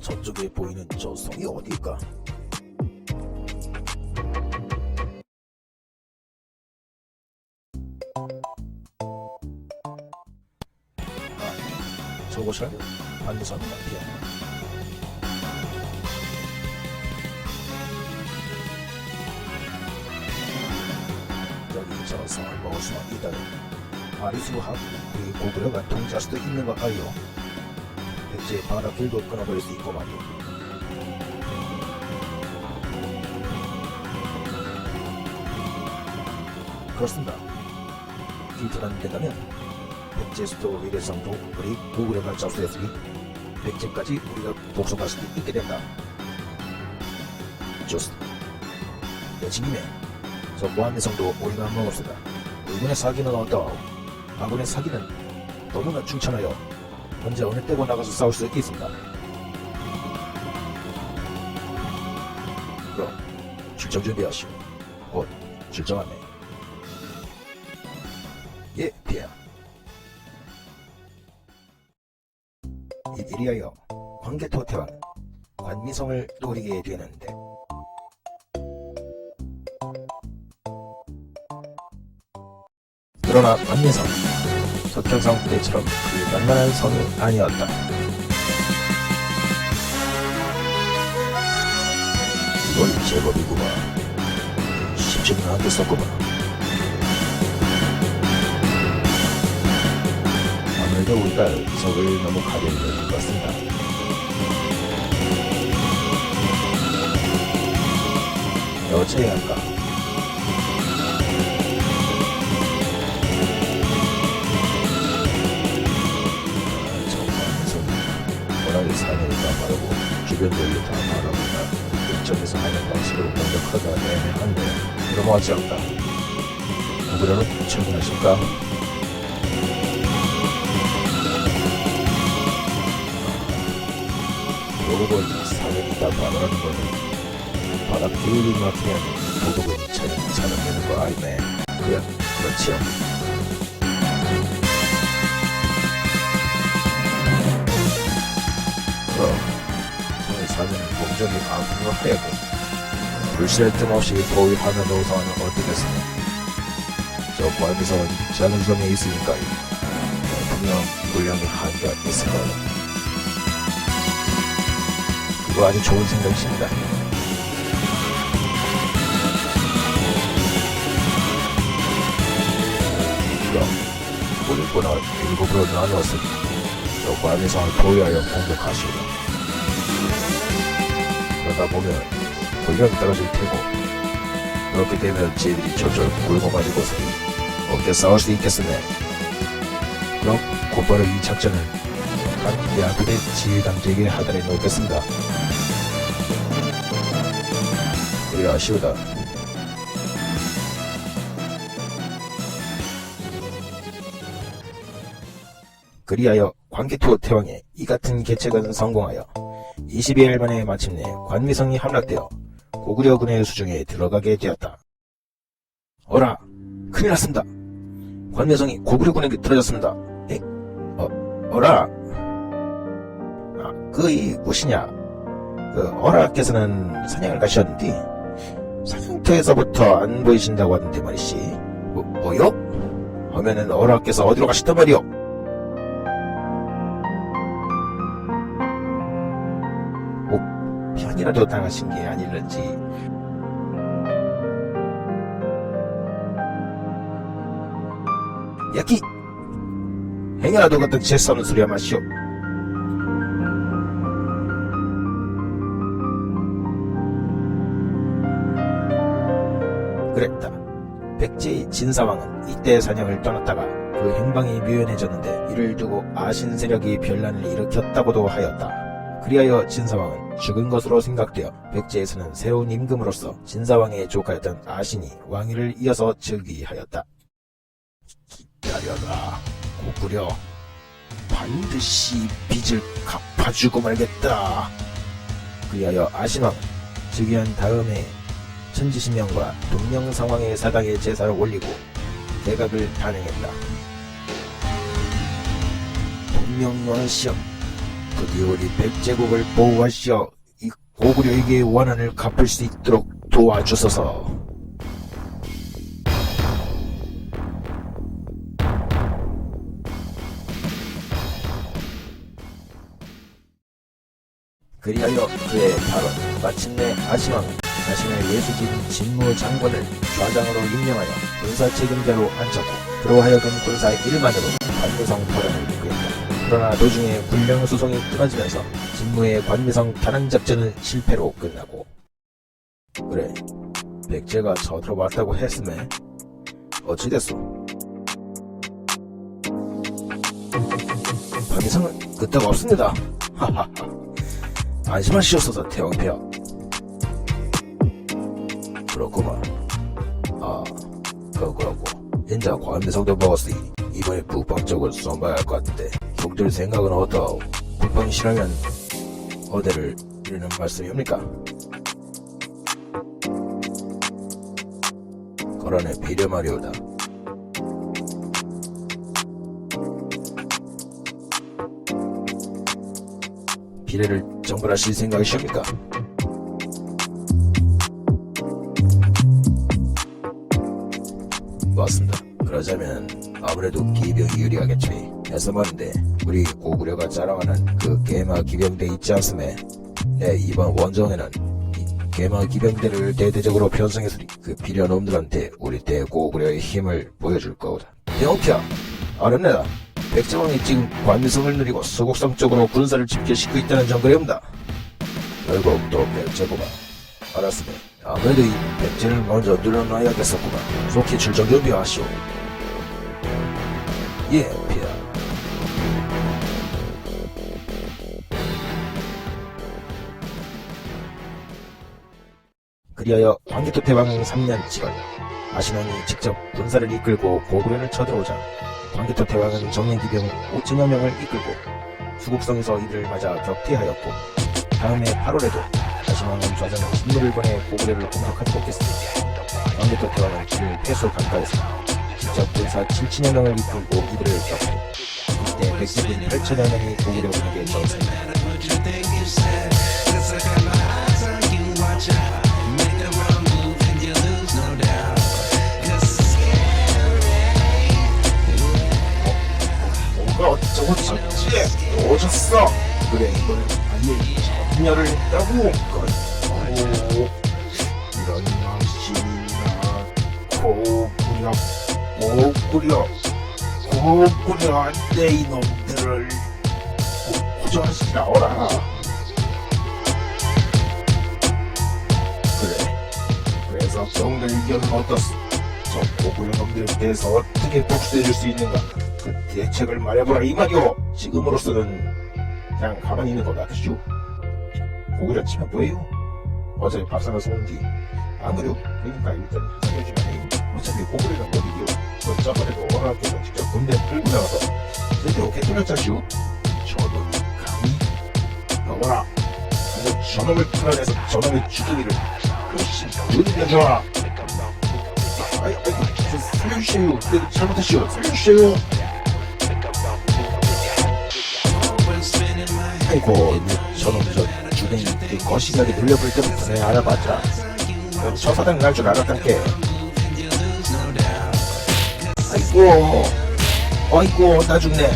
저쪽에 보이는 저 성이 어디일까? 아, 저곳을 반드선 말이야. 여기 저 성을 먹을 수만 있다면 아리수하고 우리 고구려가 통제할 수도 있는 것 같아요. 백제의 바람길도 끊어버릴 수 있고 말이오. 그렇습니다. 기술안 된다면 백제 수도 위례성도 우리 고구려가 접수했으니 백제까지 우리가 복속할 수도 있게 된다. 좋습니다. 여친님의 저 무한대성도 우리가 먹읍시다. 일본의 사기는 어떠하오? 아군의 사기는 너무나 충천하여 언제 어느 때고 나가서 싸울 수 있겠습니다. 그럼 출정 준비하시오. 곧 출정하네. 예. 이- 이리하여 광개토 태왕 관미성을 노리게 되는데 그러나 관미성 석현성 때처럼 그 만만한 성이 아니었다. 이건 제법이구만. 쉽지는 않겠었구만. 아무래도 우리가 적을 너무 가볍게 여긴 것 같습니다. 어째야 할까? 워낙에 사내가 바르고 주변 별로 다 바라보다 이쪽에서 하는 방식으로 공격하기가 애매한데 넘어가지 않다. 누구라는 충분하실까? 요걸 사내이 다 바라는 거는 바닥 기울이 막히면 도둑은 차는 차는 되는 거 아니네. 그래, 그렇지요. 사는 공정이 아픔을 하고 불씨를 뜸없이 포위하는 노선은 어떻겠습니까? 저 관에서 작은 섬에 있으니까요. 분명 분량의 한계가 있을 거예요. 그거 아주 좋은 생각이십니다. 그럼 우리 보나 일곱으로 나누었을 저 관에서 포위하여 공격하시오. 그러다 보면 분량이 떨어질 테고 그렇게 되면 쟤들이 저절 굴고 가지고서 어깨 싸울 수 있겠으네. 그럼 곧바로 이 작전을 한 야구대 지휘당직에 하달해 놓겠습니다. 우리 아쉬우다. 그리하여 광개토 태왕의 이 같은 계책은 성공하여 22일 만에 마침내 관미성이 함락되어 고구려 군의 수중에 들어가게 되었다. 어라, 큰일 났습니다. 관미성이 고구려 군에게 들어졌습니다. 에, 어, 어라. 아, 그이 무엇이냐? 그 어라께서는 사냥을 가셨는데 사냥터에서부터 안 보이신다고 하던데 말이지. 뭐, 뭐요? 하면은 어라께서 어디로 가셨단 말이오? 편이라도 당하신 게 아닐런지. 야키! 행여라도 같은 제 써는 소리야 마시오. 그랬다. 백제의 진사왕은 이때 사냥을 떠났다가 그 행방이 묘연해졌는데 이를 두고 아신 세력이 변란을 일으켰다고도 하였다. 그리하여 진사왕은 죽은 것으로 생각되어 백제에서는 새로운 임금으로서 진사왕의 조카였던 아신이 왕위를 이어서 즉위하였다. 기다려라, 고구려. 반드시 빚을 갚아주고 말겠다. 그리하여 아신왕은 즉위한 다음에 천지신명과 동명상황의 사당에 제사를 올리고 대각을 단행했다. 동명왕시여 부디 우리 백제국을 보호하시어 이 고구려에게 원한을 갚을 수 있도록 도와주소서. 그리하여 그의 발언 마침내 아시왕은 자신의 예수진 진무 장관을 좌장으로 임명하여 군사 책임자로 앉혔고 그로 하여금 군사 일만으로 관미성 포란을 이끌었다. 그러나 도중에 군령 수송이 끊어지면서 진무의 관미성 탄환 작전은 실패로 끝나고 그래 백제가 쳐들어 왔다고 했음에 어찌됐소? 관미성은 끄떡 없습니다. 하하하. 안심하시옵소서 태왕폐하 그렇구만 아 그거고 인자 관대성도 먹었으니 이번에 북방 쪽을 쏜봐야 할 것 같은데 형 들 생각은 어떠하오 싫으면 어디를 이르는 말씀입니까? 그러네 비려 말이오다 비례를 정벌하실 생각이십니까? 맞습니다. 그러자면 아무래도 기병이 유리하겠지. 말인데 우리 고구려가 자랑하는 그 개마 기병대 있지 않음에 내 이번 원정에는 이 개마 기병대를 대대적으로 편성해서 그 비련 놈들한테 우리 대고구려의 힘을 보여줄 거다. 영피야, 알았네다. 백제왕이 지금 관미성을 누리고 서곡성 쪽으로 군사를 집결시키고 있다는 정거리옵니다. 결국 또 백제구만. 알았으면 아무래도 이 백제를 먼저 눌러놔야겠었구만. 속히 출정 준비하시오. 예, 그리하여 광개토 태왕 3년 7월 아신왕이 직접 군사를 이끌고 고구려를 쳐들어오자 광개토 태왕은 정예기병 5천여 명을 이끌고 수국성에서 이들을 맞아 격퇴하였고 다음해 8월에도 아신왕은 좌장으로 신무를 보내 고구려를 공격하지 못했으니 광개토 태왕은 그를 패소 강가에서 직접 군사 7천여 명을 이끌고 이들을 격퇴 이때 백제군 8천여 명이 고구려군에게 전사했다 저쩌지 오졌어. 그래 이거는 아예 전멸을 했다고. 그렇고 이런 망신이나 고구려 고구려 고구려 안돼 이놈들을 고조하시 나오라. 그래 그래서 병들 의견은 어떻소? 저 고구려 놈들에 대해서 어떻게 복수해줄 수 있는가? 그 대책을 말해보라 이 말이오 지금으로서는 그냥 가만히 있는 것 같으시오 고구려 치면 뭐예요 어차피 밥사가 쏘는 뒤안 그래요 그러니까 일단 살려주면 어차피 고구려가 어디요 그 저번에도 어학교도 직접 군대 끌고 나가서 제대로 개뚫렸자시오 저놈이 감히 너거라 그래서 저놈을 풀어내서 저놈의 주둥이를 그것이 누리려줘라 아이, 아이, 저 살려주세요. 잘못했어요. 살려주세요. 아이고, 저놈 저 주댕이 그 거시기하게 눌려볼 때부터 내가 알아봤자 저 사장 날줄 알았단게. 아이고, 아이고, 나 죽네.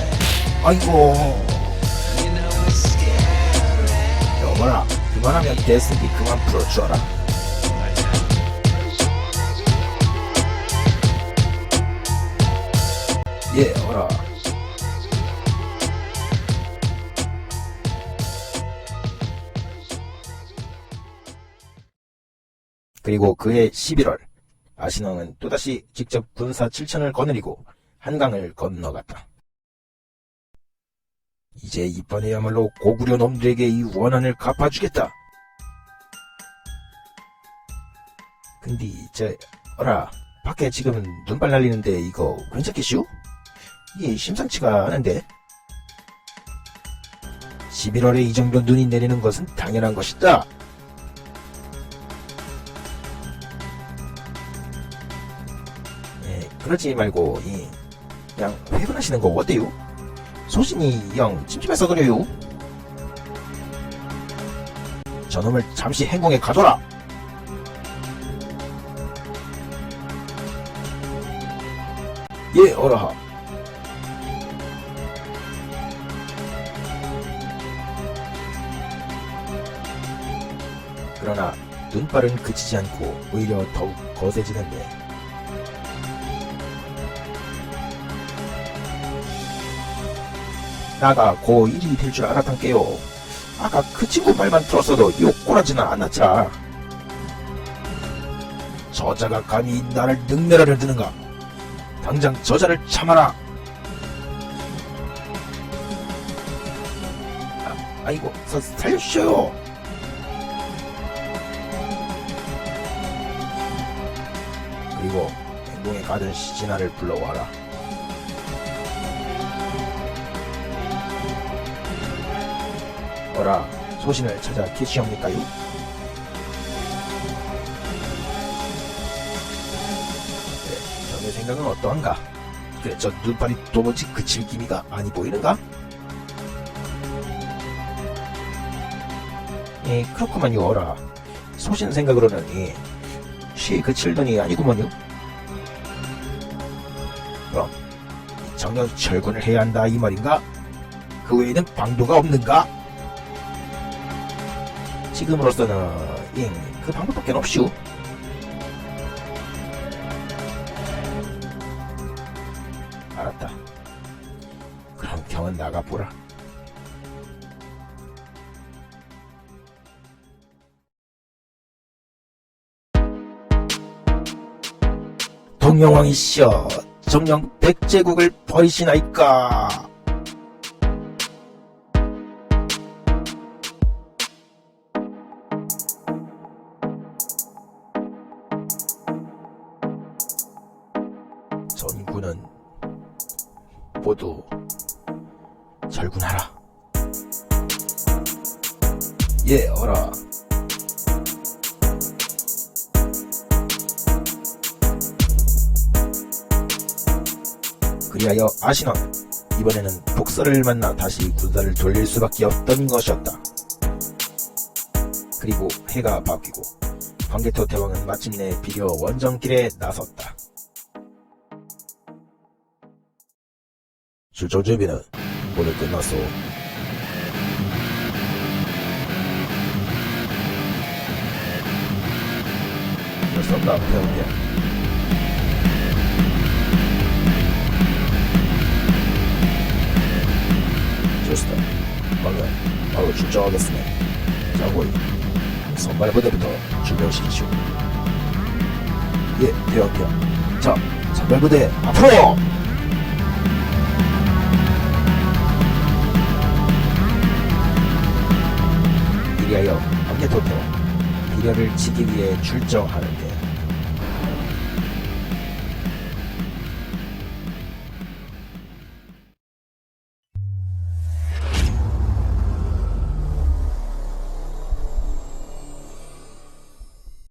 아이고. 여보라, 그만하면 됐으니 그만 풀어주어라. 예, 어라. 그리고 그해 11월, 아신왕은 또다시 직접 군사 7천을 거느리고 한강을 건너갔다. 이제 이번에야말로 고구려 놈들에게 이 원한을 갚아주겠다. 근데 저 어라 밖에 지금 눈발 날리는데 이거 괜찮겠슈? 이게 심상치가 않은데 11월에 이 정도 눈이 내리는 것은 당연한 것이다. 그러지 말고 이 그냥 회분하시는 거 어때요? 소신이 영 찜찜해서 그래요. 저놈을 잠시 행궁에 가둬라. 예, 어라하. 그러나 눈발은 그치지 않고 오히려 더욱 거세지는데 나가 고1이 될 줄 알았단께요. 아까 그 친구 말만 들었어도 욕 꼬라지는 않았자. 저자가 감히 나를 능멸하려 드는가? 당장 저자를 참아라. 아, 아이고, 사, 살려주셔요. 그리고 행동에 가던 시진아를 불러와라. 어라, 소신을 찾아 계시옵니까요? 그래, 전의 생각은 어떠한가? 그래, 저 눈발이 도무지 그칠 기미가 아니 보이는가? 예, 그렇구만요, 어라. 소신 생각으로는, 예, 쉬 그칠더니 아니구먼요. 그럼, 정녕 철군을 해야 한다, 이 말인가? 그 외에는 방도가 없는가? 지금으로서는 잉, 그 방법밖에 없슈. 알았다. 그럼 경은 나가보라. 동영왕이시여 정령 백제국을 버리시나이까 그리하여 아신왕 이번에는 복서를 만나 다시 군사를 돌릴 수밖에 없던 것이었다. 그리고 해가 바뀌고 광개토 대왕은 마침내 비려 원정길에 나섰다. 출정 준비는 오늘 끝났소. 벌써 남편이야. 좋다. 방금 바로 출정하겠으네. 자고이 선발 부대부터 준비하시죠. 예, 대원이야. 자, 선발 부대 앞으로! 이리하여 암개토태와 비려를 치기 위해 출정하는데